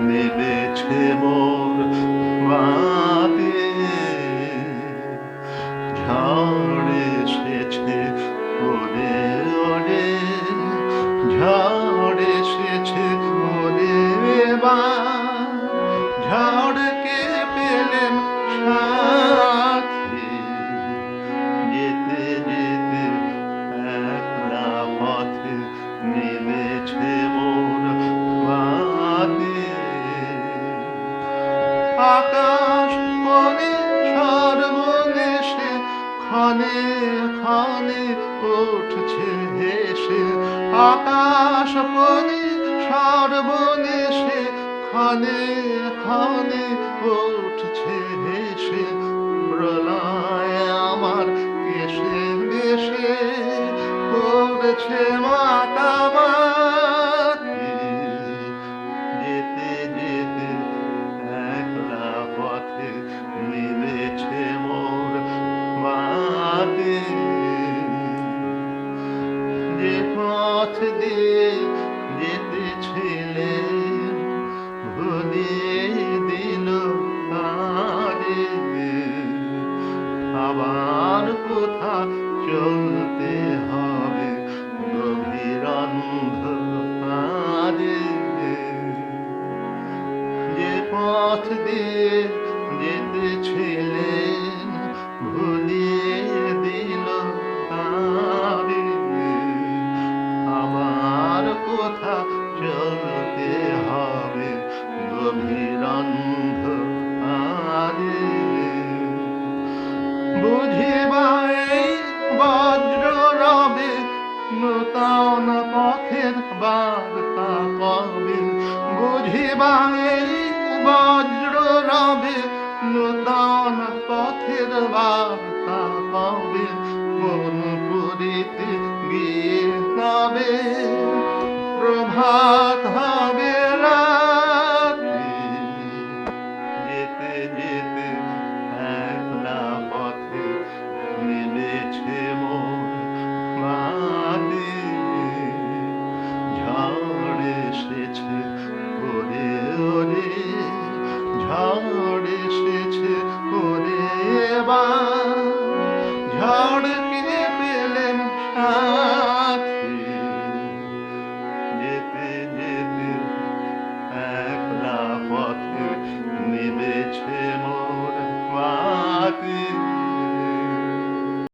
নেমেছে মোর মাতে ঝড় এসেছে ওরে ওরে ঝড় হেসে আকাশ বনে সর্বনেশে ক্ষণে ক্ষণে উঠছে হেসে প্রলয় আমার কেশে দেশে করেছে পথ দিয়ে যেতেছিলে ভুলিয়ে দিল আরে আবার কোথা চলতে হবে? গভীর অন্ধকারে যে পথ দিয়ে যেতেছিলেন ভুলিয়ে চলতে হবে গভীর বজ্র রবে নূতন পথের বার্তা বজ্র রবে নূতন পথের বার্তা গিয়ে তবে প্রভাত এবার ঝড়কে